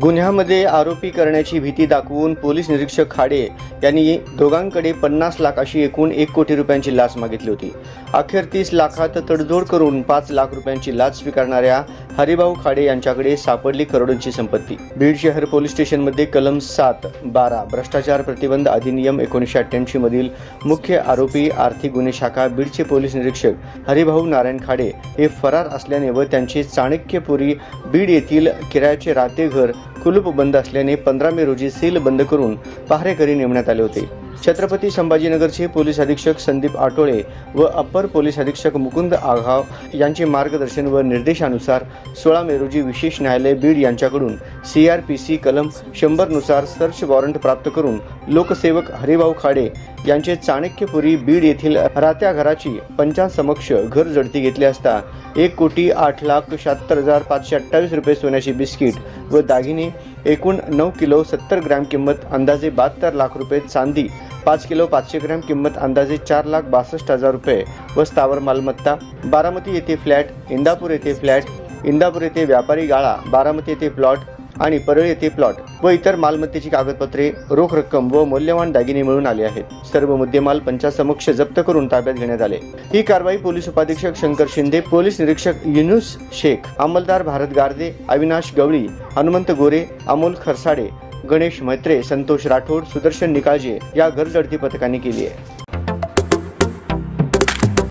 गुन्ह्यामध्ये आरोपी करण्याची भीती दाखवून पोलीस निरीक्षक खाडे यांनी दोघांकडे पन्नास लाख अशी एकूण एक कोटी रुपयांची लाच मागितली होती. अखेर तीस लाखात तडजोड करून पाच लाख रुपयांची लाच स्वीकारणाऱ्या हरिभाऊ खाडे यांच्याकडे सापडली करोडोंची संपत्ती. बीड शहर पोलीस स्टेशनमध्ये कलम सात बारा भ्रष्टाचार प्रतिबंध अधिनियम एकोणीसशे अठ्ठ्याऐंशी मधील मुख्य आरोपी आर्थिक गुन्हे शाखा बीडचे पोलीस निरीक्षक हरिभाऊ नारायण खाडे हे फरार असल्याने व त्यांचे चाणक्यपुरी बीड येथील किरायाचे राहते घर कुलूप बंद असल्याने पंधरा मे रोजी सील बंद करून पहारेकरी नेमण्यात आले होते. छत्रपती संभाजीनगरचे पोलीस अधीक्षक संदीप आटोळे व अप्पर पोलीस अधीक्षक मुकुंद आघाव यांचे मार्गदर्शन व निर्देशानुसार सोळा मे रोजी विशेष न्यायालय बीड यांच्याकडून सी आर पी सी कलम शंभरनुसार सर्च वॉरंट प्राप्त करून लोकसेवक हरिभाऊ खाडे यांचे चाणक्यपुरी बीड येथील राहत्या घराची पंचांसमक्ष घर जडती घेतली असता एक कोटी आठ लाख शहात्तर हजार पाचशे अठ्ठावीस रुपये सोन्याची बिस्किट व दागिने एकूण नऊ किलो सत्तर ग्रॅम किंमत अंदाजे बहात्तर लाख रुपये चांदी पाच किलो पाचशे ग्रॅम किंमत अंदाजे चार लाख बासष्ट हजार रुपये व स्थावर मालमत्ता. बारामती येथे फ्लॅट इंदापूर येथे फ्लॅट इंदापूर येथे व्यापारी गाळा बारामती येथे प्लॉट आणि परळी येथे प्लॉट व इतर मालमत्तेची कागदपत्रे रोख रक्कम व मौल्यवान दागिने मिळून आले आहेत. सर्व मुद्देमाल पंचासमक्ष जप्त करून ताब्यात घेण्यात आले. ही कारवाई पोलीस उपाधीक्षक शंकर शिंदे पोलीस निरीक्षक युनुस शेख अंमलदार भारत गारदे अविनाश गवळी हनुमंत गोरे अमोल खरसाडे गणेश मैत्रे संतोष राठोड सुदर्शन निकाळजे या घरजडती पथकांनी केली आहे.